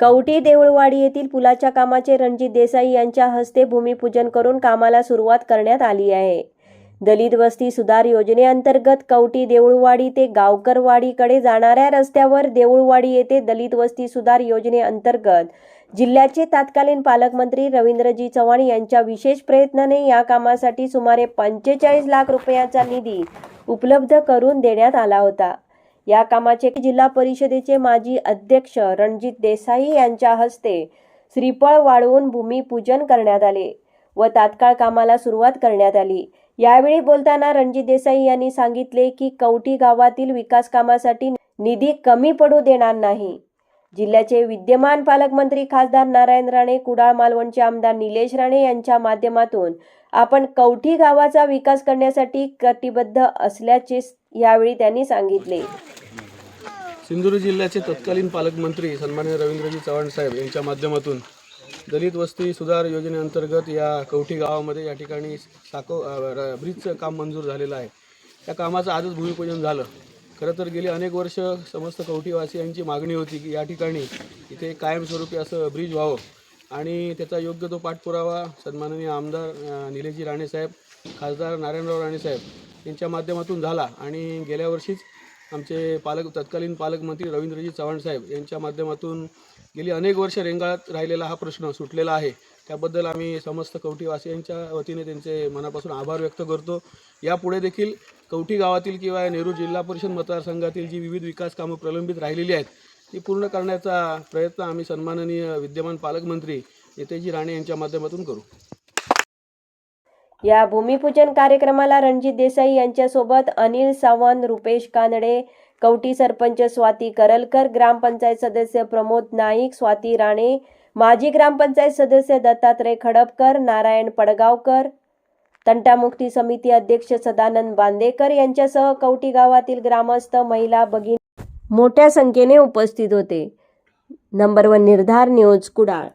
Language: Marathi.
कवटी देऊळवाडी येथील पुलाच्या कामाचे रणजित देसाई यांच्या हस्ते भूमिपूजन करून कामाला सुरुवात करण्यात आली आहे. दलित वस्ती सुधार योजनेअंतर्गत कवटी देऊळवाडी ते गावकरवाडीकडे जाणाऱ्या रस्त्यावर देऊळवाडी येथे दलित वस्ती सुधार योजनेअंतर्गत जिल्ह्याचे तत्कालीन पालकमंत्री रवींद्रजी चव्हाण यांच्या विशेष प्रयत्नाने या कामासाठी सुमारे पंचेचाळीस लाख रुपयांचा निधी उपलब्ध करून देण्यात आला होता. या कामाचे जिल्हा परिषदेचे माजी अध्यक्ष रणजित देसाई यांच्या हस्ते श्रीफळ वाढवून भूमिपूजन करण्यात आले व तात्काळ कामाला सुरुवात करण्यात आली. यावेळी बोलताना रणजित देसाई यांनी सांगितले की कवठी गावातील विकास कामासाठी निधी कमी पडू देणार नाही. जिल्ह्याचे विद्यमान पालकमंत्री खासदार नारायण राणे कुडाळ मालवणचे आमदार निलेश राणे यांच्या माध्यमातून आपण कवठी गावाचा विकास करण्यासाठी कटिबद्ध असल्याचे यावेळी त्यांनी सांगितले. सिंधुदुर्ग जिल्ह्याचे तत्कालीन पालकमंत्री सन्मान्य रवींद्रजी चव्हाण साहेब यांच्या माध्यमातून दलित वस्ती सुधार योजनेअंतर्गत या कवठी गावामध्ये या ठिकाणी साको र- ब्रिजचं काम मंजूर झालेलं आहे. त्या कामाचं आजच भूमिपूजन झालं. खरं तर गेली अनेक वर्ष समस्त कवठीवासियांची मागणी होती की या ठिकाणी इथे कायमस्वरूपी असं ब्रिज व्हावं. आणि त्याचा योग्य तो पाठपुरावा सन्माननीय आमदार निलेजी राणेसाहेब खासदार नारायणराव राणेसाहेब यांच्या माध्यमातून झाला. आणि गेल्या वर्षीच आमचे पालक तत्कालीन पालकमंत्री रवींद्रजी चव्हाण साहेब यांच्या माध्यमातून गेली अनेक वर्ष रेंगाळत राहिलेला हा प्रश्न सुटलेला आहे. त्याबद्दल आम्ही समस्त कवठीवासियांच्या वतीने त्यांचे मनापासून आभार व्यक्त करतो. यापुढे देखील कवठी गावातील किंवा नेहरू जिल्हा परिषद मतदारसंघातील जी विविध विकास कामं प्रलंबित राहिलेली आहेत ती पूर्ण करण्याचा प्रयत्न आम्ही सन्माननीय विद्यमान पालकमंत्री नेतेजी राणे यांच्या माध्यमातून करू. या भूमिपूजन कार्यक्रमाला रणजित देसाई यांच्यासोबत अनिल सावंत रुपेश कानडे कवटी सरपंच स्वाती करलकर ग्रामपंचायत सदस्य प्रमोद नाईक स्वाती राणे माजी ग्रामपंचायत सदस्य दत्तात्रय खडपकर नारायण पडगावकर तंटामुक्ती समिती अध्यक्ष सदानंद बांदेकर यांच्यासह कवटी गावातील ग्रामस्थ महिला भगिनी मोठ्या संख्येने उपस्थित होते. Number one Nirdhar news Kudal.